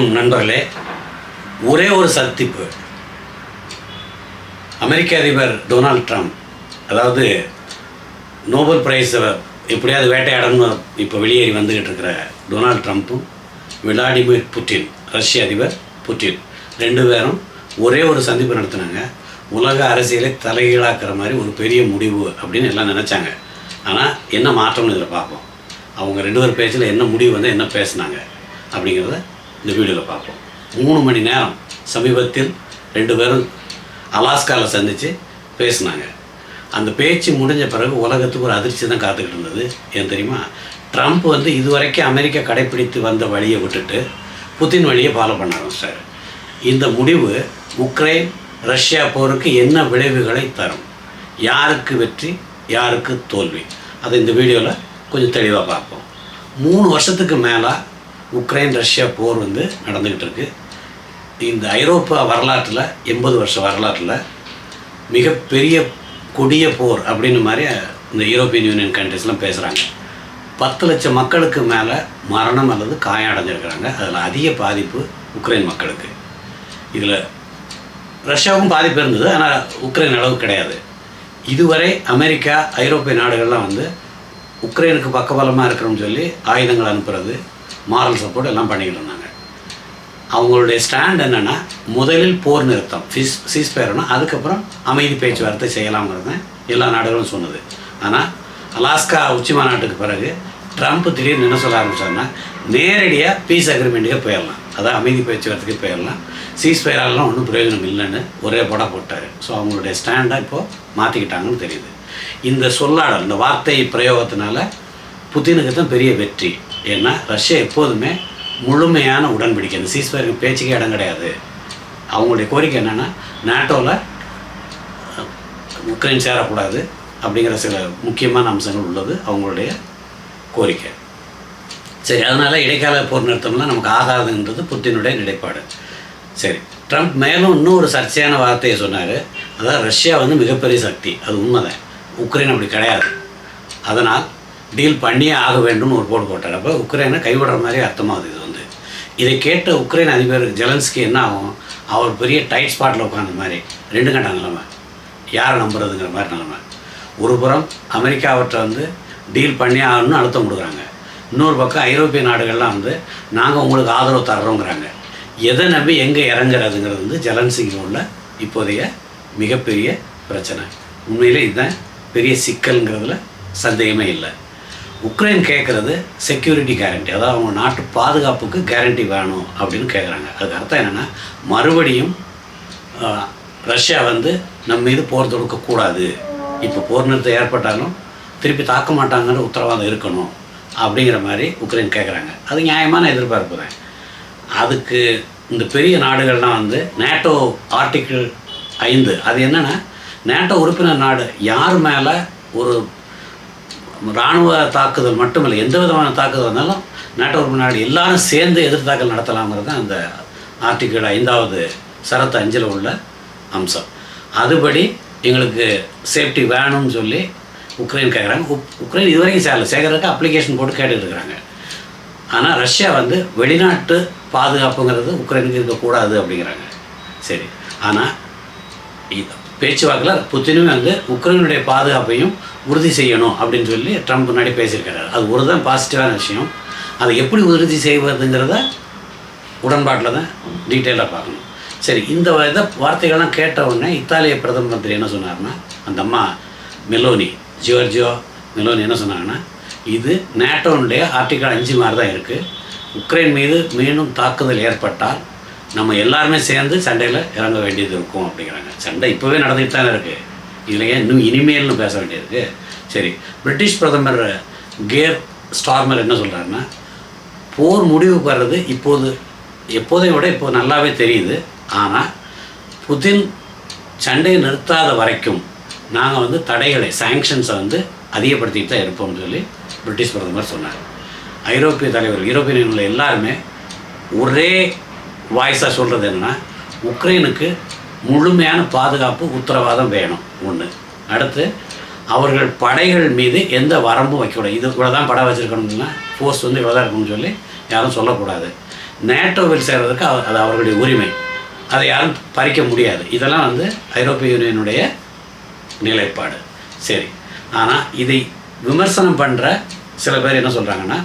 வணக்கம் நண்பர்களே. ஒரே ஒரு சந்திப்பு. அமெரிக்க அதிபர் டொனால்ட் ட்ரம்ப் அதாவது நோபல் பிரைஸ் எப்படியாவது வேட்டையாடணும் இப்போ வெளியேறி வந்துக்கிட்டு இருக்கிற டொனால்ட் ட்ரம்ப்பும் விளாடிமிர் புட்டின் ரஷ்ய அதிபர் புட்டின் ரெண்டு பேரும் ஒரே ஒரு சந்திப்பு நடத்தினாங்க. உலக அரசியலை தலைகீழாக்குற மாதிரி ஒரு பெரிய முடிவு அப்படின்னு எல்லாம் நினச்சாங்க. ஆனால் என்ன மாற்றம்னு இதில் பார்ப்போம். அவங்க ரெண்டு பேர் பேச்சில் என்ன முடிவு வந்து என்ன பேசுனாங்க அப்படிங்கிறத இந்த வீடியோவில் பார்ப்போம். மூணு மணி நேரம் சமீபத்தில் ரெண்டு பேரும் அலாஸ்காவில் சந்தித்து பேசினாங்க. அந்த பேச்சு முடிஞ்ச பிறகு உலகத்துக்கு ஒரு அதிர்ச்சி தான் காத்துக்கிட்டு இருந்தது. ஏன் தெரியுமா? ட்ரம்ப் வந்து இதுவரைக்கும் அமெரிக்கா கடைப்பிடித்து வந்த வழியை விட்டுட்டு புத்தின் வழியை ஃபாலோ பண்ண சார் இந்த முடிவு உக்ரைன் ரஷ்யா போருக்கு என்ன விளைவுகளை தரும்? யாருக்கு வெற்றி யாருக்கு தோல்வி? அதை இந்த வீடியோவில் கொஞ்சம் தெளிவாக பார்ப்போம். மூணு வருஷத்துக்கு மேலே உக்ரைன் ரஷ்யா போர் வந்து நடந்துக்கிட்டு இருக்கு. இந்த ஐரோப்பா வரலாற்றில் எண்பது வருஷ வரலாற்றில் மிகப்பெரிய கொடிய போர் அப்படின்னு மாதிரி இந்த யூரோப்பியன் யூனியன் கண்ட்ரிஸ்லாம் பேசுகிறாங்க பத்து லட்சம் மக்களுக்கு மேலே மரணம் அல்லது காயம் அடைஞ்சிருக்கிறாங்க. அதில் அதிக பாதிப்பு உக்ரைன் மக்களுக்கு. இதில் ரஷ்யாவுக்கும் பாதிப்பு இருந்தது ஆனால் உக்ரைன் அளவு கிடையாது. இதுவரை அமெரிக்கா ஐரோப்பிய நாடுகள்லாம் வந்து உக்ரைனுக்கு பக்கபலமாக இருக்கிறோம்னு சொல்லி ஆயுதங்கள் அனுப்புறது மாரல் சப்போர்ட் எல்லாம் பண்ணிக்கிட்டு இருந்தாங்க. அவங்களுடைய ஸ்டாண்ட் என்னென்னா முதலில் போர் நிறுத்தம். ஃபீஸ் சீஸ்பயர்னா அதுக்கப்புறம் அமைதி பேச்சுவார்த்தை செய்யலாம்ங்கிறது தான் எல்லா நாடுகளும் சொன்னது. ஆனால் அலாஸ்கா உச்சி மாநாட்டுக்கு பிறகு ட்ரம்ப் திடீர்னு என்ன சொல்ல ஆரம்பிச்சாருன்னா நேரடியாக பீஸ் அக்ரிமெண்ட்டுக்கே போயிடலாம். அதான் அமைதி பேச்சுவார்த்தைக்கு போயிடலாம். சீஸ்பயராலாம் ஒன்றும் பிரயோஜனம் இல்லைன்னு ஒரே படம் போட்டார். ஸோ அவங்களுடைய ஸ்டாண்டை இப்போது மாற்றிக்கிட்டாங்கன்னு தெரியுது. இந்த சொல்லாடல் இந்த வார்த்தை பிரயோகத்தினால புத்தினுக்கு தான் பெரிய வெற்றி. ஏன்னா ரஷ்யா எப்போதுமே முழுமையான உடன்படிக்கை. இந்த சீஸ்பயருக்கு பேச்சுக்கே இடம் கிடையாது. அவங்களுடைய கோரிக்கை என்னென்னா நாட்டோவில் உக்ரைன் சேரக்கூடாது அப்படிங்கிற சில முக்கியமான அம்சங்கள் உள்ளது. அவங்களுடைய கோரிக்கை. சரி அதனால் இடைக்கால போர் நிறுத்தம்லாம் நமக்கு ஆகாதுன்றது புத்தினுடைய நிலைப்பாடு. சரி ட்ரம்ப் மேலும் இன்னும் ஒரு சர்ச்சையான வார்த்தையை சொன்னார். அதாவது ரஷ்யா வந்து மிகப்பெரிய சக்தி. அது உண்மைதான். உக்ரைன் அப்படி கிடையாது. அதனால் டீல் பண்ணியே ஆக வேண்டும்னு ஒரு போர்டு போட்டார். அப்போ உக்ரைனை கைவிடுற மாதிரி அர்த்தமாகுது இது வந்து. இதை கேட்ட உக்ரைன் அதிபர் ஜெலன்ஸ்கி என்ன ஆகும்? அவர் பெரிய டைட் ஸ்பாட்டில் உட்காந்த மாதிரி ரெண்டு கண்ட நிலைமை. யாரை நம்புறதுங்கிற மாதிரி நிலைமை. ஒரு புறம் அமெரிக்கா அவற்றை வந்து டீல் பண்ணி ஆகணும்னு அழுத்தம் கொடுக்குறாங்க. இன்னொரு பக்கம் ஐரோப்பிய நாடுகள்லாம் வந்து நாங்கள் உங்களுக்கு ஆதரவு தர்றோங்கிறாங்க. எதை நம்பி எங்கே இறங்குறதுங்கிறது வந்து ஜெலன்சிக்கு உள்ள இப்போதைய மிகப்பெரிய பிரச்சனை. உண்மையிலே இதுதான் பெரிய சிக்கல்ங்கிறதுல சந்தேகமே இல்லை. உக்ரைன் கேட்குறது செக்யூரிட்டி கேரண்டி அதாவது அவங்க நாட்டு பாதுகாப்புக்கு கேரண்டி வேணும் அப்படின்னு கேட்குறாங்க. அதுக்கு அர்த்தம் என்னென்னா மறுபடியும் ரஷ்யா வந்து நம்ம மீது போர் தொடுக்கக்கூடாது இப்போ போர் நிறுத்தம் ஏற்பட்டாலும் திருப்பி தாக்க மாட்டாங்கன்னு உத்தரவாதம் இருக்கணும் அப்படிங்கிற மாதிரி உக்ரைன் கேட்குறாங்க. அது நியாயமான எதிர்பார்ப்பு தான். அதுக்கு இந்த பெரிய நாடுகள்லாம் வந்து நேட்டோ ஆர்டிக்கிள் ஐந்து. அது என்னென்னா நேட்டோ உறுப்பினர் நாடு யார் மேலே ஒரு இராணுவ தாக்குதல் மட்டுமில்லை எந்த விதமான தாக்குதல் வந்தாலும் நாட்டோ முன்னாடி நாடு எல்லாரும் சேர்ந்து எதிர் தாக்கல் நடத்தலாங்கிறது தான் அந்த ஆர்டிக்கிள் ஐந்தாவது சரத்து அஞ்சில் உள்ள அம்சம். அதுபடி எங்களுக்கு சேஃப்டி வேணும்னு சொல்லி உக்ரைன் கேட்குறாங்க உக் உக்ரைன் இதுவரைக்கும் சேரல. சேகரத்துக்கு அப்ளிகேஷன் போட்டு கேட்டுட்டு இருக்கிறாங்க ஆனால் ரஷ்யா வந்து வெளிநாட்டு பாதுகாப்புங்கிறது உக்ரைனுக்கு இருக்கக்கூடாது அப்படிங்கிறாங்க. சரி. ஆனால் இது பேச்சுவாக்கில் புத்தினும் அங்கே உக்ரைனுடைய பாதுகாப்பையும் உறுதி செய்யணும் அப்படின்னு சொல்லி ட்ரம்ப் முன்னாடி பேசியிருக்காரு அது ஒரு தான் பாசிட்டிவான விஷயம். அதை எப்படி உறுதி செய்வதுங்கிறத உடன்பாட்டில் தான் டீட்டெயிலாக பார்க்கணும். சரி இந்த இதை வார்த்தைகள்லாம் கேட்ட உடனே இத்தாலிய பிரதம மந்திரி என்ன சொன்னார்னா அந்த அம்மா மெலோனி ஜியோர்ஜியோ மெலோனி என்ன சொன்னாங்கன்னா இது நேட்டோனுடைய ஆர்டிகல் அஞ்சு மாதிரி தான் இருக்குது உக்ரைன் மீது மீண்டும் தாக்குதல் ஏற்பட்டால் நம்ம எல்லாருமே சேர்ந்து சண்டையில் இறங்க வேண்டியது இருக்கும் அப்படிங்கிறாங்க. சண்டை இப்போவே நடந்துகிட்டு தானே இருக்குது இதில் ஏன் இன்னும் இனிமேல்னு பேச வேண்டியிருக்கு சரி பிரிட்டிஷ் பிரதமர் கேர் ஸ்டார்மர் என்ன சொல்கிறாருன்னா போர் முடிவுக்கு வர்றது இப்போது எப்போதையும் விட இப்போ நல்லாவே தெரியுது. ஆனால் புதின் சண்டையை நிறுத்தாத வரைக்கும் நாங்கள் வந்து தடைகளை சாங்ஷன்ஸை வந்து அதிகப்படுத்திட்டு தான் இருப்போம்னு சொல்லி பிரிட்டிஷ் பிரதமர் சொன்னார். ஐரோப்பிய தலைவர் யூரோப்பியன் எல்லாருமே ஒரே வாய்ஸாக சொல்கிறது என்னென்னா உக்ரைனுக்கு முழுமையான பாதுகாப்பு உத்தரவாதம் வேணும். ஒன்று அடுத்து அவர்கள் படைகள் மீது எந்த வரம்பும் வைக்கக்கூடாது. இது கூட தான் படம் வச்சுருக்கணும்னா ஃபோர்ஸ் வந்து இவ்வளோ தான் இருக்கணும்னு சொல்லி யாரும் சொல்லக்கூடாது. நேட்டோவில் சேர்கிறதுக்கு அவர் அது அவர்களுடைய உரிமை. அதை யாரும் பறிக்க முடியாது. இதெல்லாம் வந்து ஐரோப்பிய யூனியனுடைய நிலைப்பாடு. சரி. ஆனால் இதை விமர்சனம் பண்ணுற சில பேர் என்ன சொல்கிறாங்கன்னா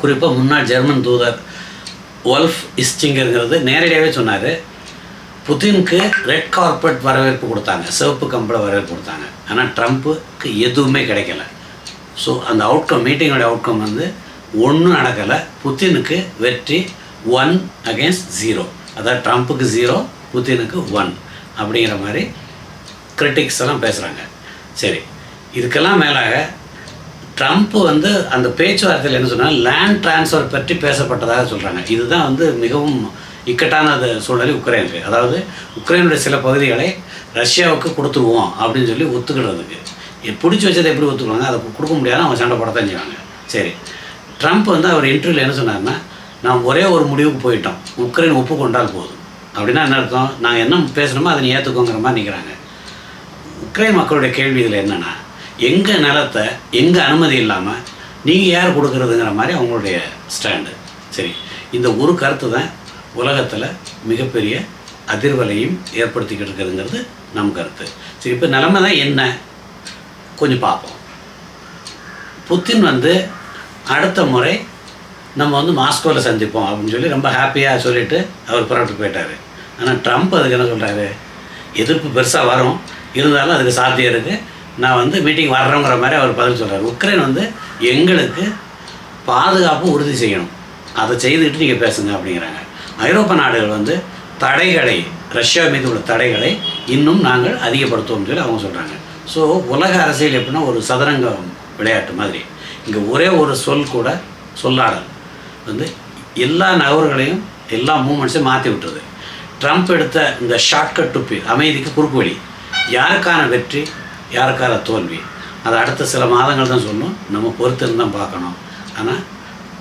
குறிப்பாக முன்னாள் ஜெர்மன் தூதர் ஒல்ஃப் இஸ்டிங்கருங்கிறது நேரடியாகவே சொன்னார். புதினுக்கு ரெட் கார்பெட் வரவேற்பு கொடுத்தாங்க. சிவப்பு கம்பளை வரவேற்பு கொடுத்தாங்க. ஆனால் ட்ரம்ப்புக்கு எதுவுமே கிடைக்கல. ஸோ அந்த அவுட்கம் மீட்டிங்கோட அவுட்கம் வந்து ஒன்றும் நடக்கலை. புத்தினுக்கு வெற்றி ஒன் அகேன்ஸ்ட் ஜீரோ அதாவது ட்ரம்ப்புக்கு ஜீரோ புத்தினுக்கு ஒன் அப்படிங்கிற மாதிரி கிரிட்டிக்ஸ் எல்லாம் பேசுகிறாங்க சரி இதுக்கெல்லாம் மேலாக ட்ரம்ப் வந்து அந்த பேச்சுவார்த்தையில் என்ன சொன்னால் லேண்ட் ட்ரான்ஸ்ஃபர் பற்றி பேசப்பட்டதாக சொல்கிறாங்க இதுதான் வந்து மிகவும் இக்கட்டான அது சூழ்நிலை உக்ரைனுக்கு. அதாவது உக்ரைனுடைய சில பகுதிகளை ரஷ்யாவுக்கு கொடுத்துருவோம் அப்படின்னு சொல்லி ஒத்துக்கிடுறதுக்கு. பிடிச்சி வச்சதை எப்படி ஒத்துக்குவாங்க அதை கொடுக்க முடியாது அவங்க சண்டை தான் செய்வாங்க. சரி. ட்ரம்ப் வந்து அவர் இன்டர்வியூவில் என்ன சொன்னார்னா நான் ஒரே ஒரு முடிவுக்கு போயிட்டோம். உக்ரைன் ஒப்புக்கொண்டால் போதும். அப்படின்னா என்ன அர்த்தம்? நாங்கள் என்ன பேசணுமோ அதை நீ ஏற்றுக்கோங்கிற மாதிரி நிற்கிறாங்க உக்ரைன் மக்களுடைய கேள்வி இதில் என்னென்னா எங்கள் நிலத்தை எங்கள் அனுமதி இல்லாமல் நீங்கள் யார் கொடுக்குறதுங்கிற மாதிரி அவங்களுடைய ஸ்டாண்டு. சரி இந்த ஒரு கருத்து தான் உலகத்தில் மிகப்பெரிய அதிர்வலையும் ஏற்படுத்திக்கிட்டு இருக்குதுங்கிறது நம் கருத்து. சரி இப்போ நிலமை தான் என்ன? கொஞ்சம் பார்ப்போம். புத்தின் வந்து அடுத்த முறை நம்ம வந்து மாஸ்கோவில் சந்திப்போம் அப்படின்னு சொல்லி ரொம்ப ஹாப்பியாக சொல்லிவிட்டு அவர் புறப்பட்டு போயிட்டார். ஆனால் ட்ரம்ப் அதுக்கு என்ன சொல்கிறாரு எதிர்ப்பு பெருசாக வரும். இருந்தாலும் அதுக்கு சாத்தியம் இருக்குது நான் வந்து மீட்டிங் வர்றேங்கிற மாதிரி அவர் பதில் சொல்கிறார் உக்ரைன் வந்து எங்களுக்கு பாதுகாப்பு உறுதி செய்யணும். அதை செய்துக்கிட்டு நீங்கள் பேசுங்க அப்படிங்கிறாங்க. ஐரோப்பா நாடுகள் வந்து தடைகளை ரஷ்யா மீது உள்ள தடைகளை இன்னும் நாங்கள் அதிகப்படுத்துவோம்னு சொல்லி அவங்க சொல்கிறாங்க ஸோ உலக அரசியல் எப்படின்னா ஒரு சதுரங்க விளையாட்டு மாதிரி. இங்கே ஒரே ஒரு சொல் கூட சொல்லாடல். வந்து எல்லா நகர்களையும் எல்லா மூமெண்ட்ஸையும் மாற்றி விட்டுருது. ட்ரம்ப் எடுத்த இந்த ஷார்ட்கட் டுப்பி அமைதிக்கு குறுக்கு வழி. யாருக்கான வெற்றி? யாருக்கார தோல்வி? அது அடுத்த சில மாதங்கள் தான் சொல்லும் நம்ம பொறுத்திருந்து தான் பார்க்கணும். ஆனால்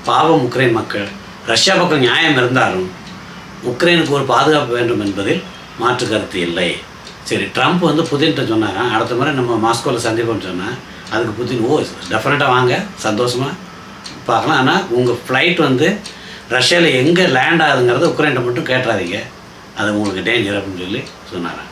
பாவம் உக்ரைன் மக்கள் ரஷ்யா பக்கம் நியாயம் இருந்தாலும் உக்ரைனுக்கு ஒரு பாதுகாப்பு வேண்டும் என்பதில் மாற்று கருத்து இல்லை. சரி ட்ரம்ப் வந்து புதின்ட்ட சொன்னாராம் அடுத்த முறை நம்ம மாஸ்கோவில் சந்திப்போம்னு சொன்னால் அதுக்கு புதின் ஓ டெஃபினட்டாக வாங்க சந்தோஷமாக பார்க்கலாம். ஆனால் உங்கள் ஃப்ளைட் வந்து ரஷ்யாவில் எங்கே லேண்ட் ஆகுதுங்கிறத உக்ரைன்ட்ட மட்டும் கேட்டுறாதீங்க. அது உங்களுக்கு டேஞ்சர் அப்படின்னு சொல்லி சொன்னாரான்